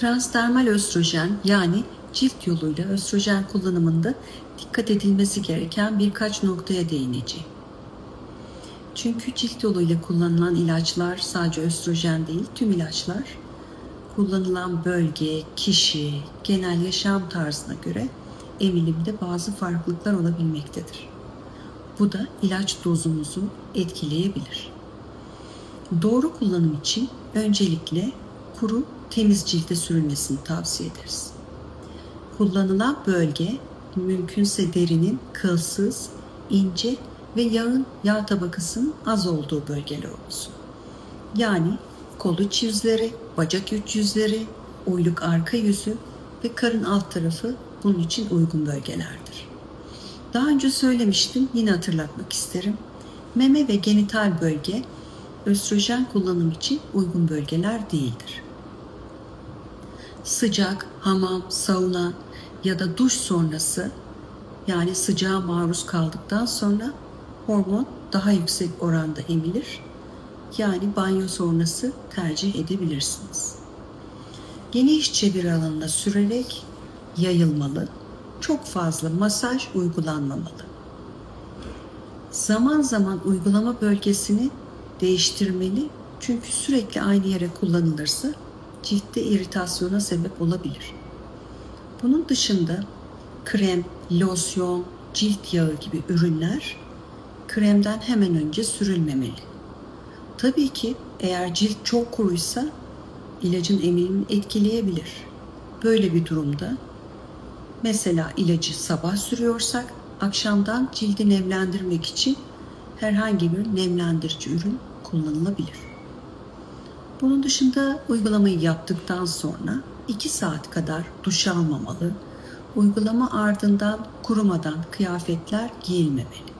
Transdermal östrojen yani cilt yoluyla östrojen kullanımında dikkat edilmesi gereken birkaç noktaya değineceğim. Çünkü cilt yoluyla kullanılan ilaçlar sadece östrojen değil, tüm ilaçlar kullanılan bölge, kişi, genel yaşam tarzına göre emilimde bazı farklılıklar olabilmektedir. Bu da ilaç dozumuzu etkileyebilir. Doğru kullanım için öncelikle kuru, temiz cilde sürülmesini tavsiye ederiz. Kullanılan bölge mümkünse derinin kılsız, ince ve yağın yağ tabakasının az olduğu bölgeler olsun. Yani kol iç yüzleri, bacak iç yüzleri, uyluk arka yüzü ve karın alt tarafı bunun için uygun bölgelerdir. Daha önce söylemiştim, yine hatırlatmak isterim. Meme ve genital bölge östrojen kullanım için uygun bölgeler değildir. Sıcak, hamam, sauna ya da duş sonrası yani sıcağa maruz kaldıktan sonra hormon daha yüksek oranda emilir. Yani banyo sonrası tercih edebilirsiniz. Geniş çevir alanına sürerek yayılmalı. Çok fazla masaj uygulanmamalı. Zaman zaman uygulama bölgesini değiştirmeli çünkü sürekli aynı yere kullanılırsa ciltte iritasyona sebep olabilir. Bunun dışında krem, losyon, cilt yağı gibi ürünler kremden hemen önce sürülmemeli. Tabii ki eğer cilt çok kuruysa ilacın emilimini etkileyebilir. Böyle bir durumda mesela ilacı sabah sürüyorsak akşamdan cildi nemlendirmek için herhangi bir nemlendirici ürün kullanılabilir. Bunun dışında uygulamayı yaptıktan sonra 2 saat kadar duş almamalı, uygulama ardından kurumadan kıyafetler giyilmemeli.